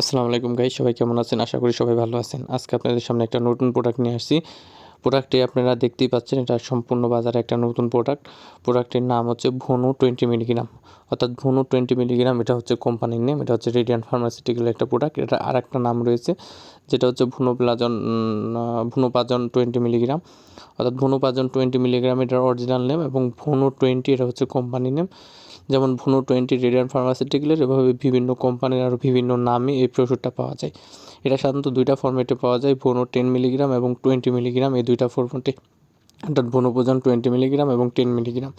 আসসালামু আলাইকুম গাই সবাই কেমন আছেন? আশা করি সবাই ভালো আছেন। আজকে আপনাদের সামনে একটা নতুন প্রোডাক্ট নিয়ে আসছি। প্রোডাক্টটি আপনারা দেখতেই পাচ্ছেন, এটা সম্পূর্ণ বাজারে একটা নতুন প্রোডাক্ট প্রোডাক্টের নাম হচ্ছে ভনু টোয়েন্টি মিলিগ্রাম অর্থাৎ ভনু টোয়েন্টি মিলিগ্রাম এটা হচ্ছে কোম্পানির নেম এটা হচ্ছে রেডিয়ান্ট ফার্মাসিউটিক্যাল একটা প্রোডাক্ট এটা আর একটা নাম রয়েছে, যেটা হচ্ছে ভুনোপ্লাজন ভুনোপাজন টোয়েন্টি মিলিগ্রাম অর্থাৎ ভুনোপাজন টোয়েন্টি মিলিগ্রাম এটার অরিজিনাল নেম এবং ভনু টোয়েন্টি এটা হচ্ছে কোম্পানির নেম যেমন ভুনো টোয়েন্টি রেডিয়ান ফার্মাসিউটিক্যালের এভাবে বিভিন্ন কোম্পানির আরও বিভিন্ন নামে এই ওষুধটা পাওয়া যায়। এটা সাধারণত দুইটা ফর্মেটে পাওয়া যায় ভুনো টেন মিলিগ্রাম এবং টোয়েন্টি মিলিগ্রাম এই দুইটা ফর্মেটে অর্থাৎ ভুনোপোজন টোয়েন্টি মিলিগ্রাম এবং টেন মিলিগ্রাম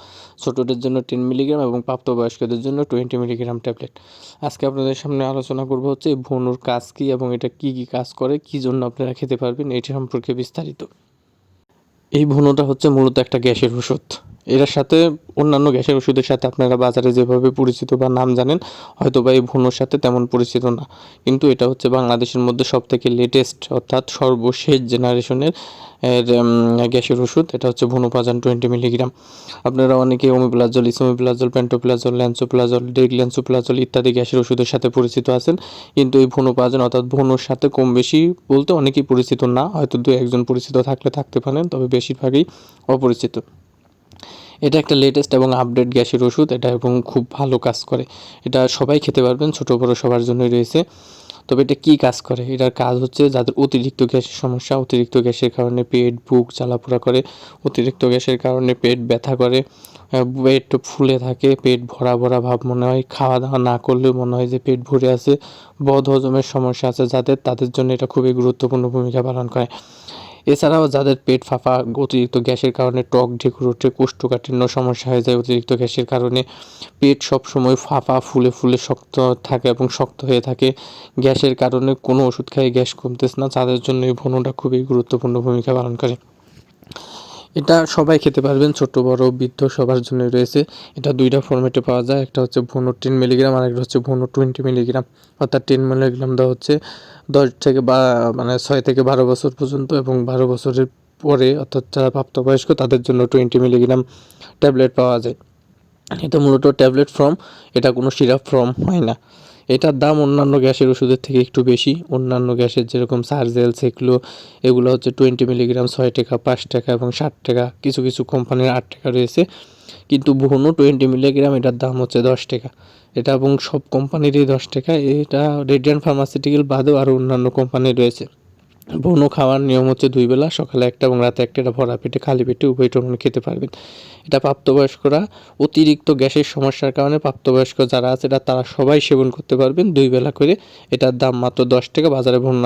ছোটোদের জন্য টেন মিলিগ্রাম এবং প্রাপ্তবয়স্কদের জন্য টোয়েন্টি মিলিগ্রাম ট্যাবলেট আজকে আপনাদের সামনে আলোচনা করব হচ্ছে ভনুর কাজ কী এবং এটা কী কী কাজ করে, কী জন্য আপনারা খেতে পারবেন, এটি সম্পর্কে বিস্তারিত। এই ভুনোটা হচ্ছে মূলত একটা গ্যাসের ওষুধ এটার সাথে অন্যান্য গ্যাসের ওষুধের সাথে আপনারা বাজারে যেভাবে পরিচিত বা নাম জানেন, হয়তো বা এই ভুনোর সাথে তেমন পরিচিত না। কিন্তু এটা হচ্ছে বাংলাদেশের মধ্যে সব থেকে লেটেস্ট অর্থাৎ সর্বশেষ জেনারেশনের এর গ্যাসের ওষুধ। এটা হচ্ছে ভুনোপাজান টোয়েন্টি মিলিগ্রাম আপনারা অনেকে ওমিপ্লাজল ইসোমিপ্লাজল প্যান্টোপ্লাজল ল্যান্সোপ্লাজল ডেগল্যান্সোপ্লাজল ইত্যাদি গ্যাসের ওষুধের সাথে পরিচিত আছেন। কিন্তু এই ভুনোপাজান, অর্থাৎ ভুনোর সাথে কম বেশি বলতে অনেকেই পরিচিত না। হয়তো দু একজন পরিচিত থাকলে থাকতে পারেন, তবে বেশিরভাগই অপরিচিত। এটা একটা লেটেস্ট এবং আপডেট গ্যাসের ওষুধ, এটা এবং খুব ভালো কাজ করে। এটা সবাই খেতে পারবেন, ছোটো বড়ো সবার জন্যই রয়েছে। তবে এটা কী কাজ করে? এটার কাজ হচ্ছে যাদের অতিরিক্ত গ্যাসের সমস্যা, অতিরিক্ত গ্যাসের কারণে পেট, বুক জ্বালাপোড়া করে, অতিরিক্ত গ্যাসের কারণে পেট ব্যথা করে পেট ফুলে থাকে, পেট ভরা ভরা ভাব মনে হয় খাওয়া দাওয়া না করলেও মনে হয় যে পেট ভরে আছে বদ হজমের সমস্যা আছে যাদের, তাদের জন্য এটা খুবই গুরুত্বপূর্ণ ভূমিকা পালন করে। এছাড়াও যাদের পেট ফাঁপা, অতিরিক্ত গ্যাসের কারণে টক, ঢেকুর ওঠে কোষ্ঠকাঠিন্য সমস্যা হয়ে যায়, অতিরিক্ত গ্যাসের কারণে পেট সবসময় ফাঁপা, ফুলে ফুলে শক্ত থাকে এবং শক্ত হয়ে থাকে। গ্যাসের কারণে কোনো ওষুধ খাই গ্যাস কমতেছে না, তাদের জন্য এই ভ্রণটা খুবই গুরুত্বপূর্ণ ভূমিকা পালন করে। এটা সবাই খেতে পারবেন, ছোট, বড়, বৃদ্ধ সবার জন্য রয়েছে। এটা দুইটা ফর্মেটে পাওয়া যায়, একটা হচ্ছে ভুনো টেন মিলিগ্রাম আর একটা হচ্ছে ভুনো টোয়েন্টি মিলিগ্রাম অর্থাৎ টেন মিলিগ্রাম দেওয়া হচ্ছে দশ থেকে বা মানে ছয় থেকে বারো বছর পর্যন্ত এবং বারো বছরের পরে, অর্থাৎ যারা প্রাপ্তবয়স্ক তাদের জন্য টোয়েন্টি মিলিগ্রাম ট্যাবলেট পাওয়া যায়। এটা মূলত ট্যাবলেট ফর্ম এটা কোনো সিরাপ ফর্ম হয় না। এটার দাম অন্যান্য গ্যাসের ওষুধের থেকে একটু বেশি। অন্যান্য গ্যাসের যেরকম সার্জেল সেগুলো এগুলো হচ্ছে টোয়েন্টি মিলিগ্রাম ছয় টাকা, পাঁচ টাকা এবং ষাট টাকা। কিছু কিছু কোম্পানির আট টাকা রয়েছে। কিন্তু বহনও টোয়েন্টি মিলিগ্রাম এটার দাম হচ্ছে দশ টাকা। এটা এবং সব কোম্পানিরই দশ টাকা। এটা রেডিয়ান ফার্মাসিউটিক্যাল বাদেও আরও অন্যান্য কোম্পানি রয়েছে। বনো খাওয়ার নিয়ম হচ্ছে দুই বেলা, সকালে একটা এবং রাতে একটা এটা ভরা পেটে, খালি পেটে উভয় টমন খেতে পারবেন। এটা প্রাপ্তবয়স্করা অতিরিক্ত গ্যাসের সমস্যার কারণে প্রাপ্তবয়স্ক যারা আছে, এটা তারা সবাই সেবন করতে পারবেন। দুই বেলা করে এটার দাম মাত্র দশ টাকা বাজারে ভন্য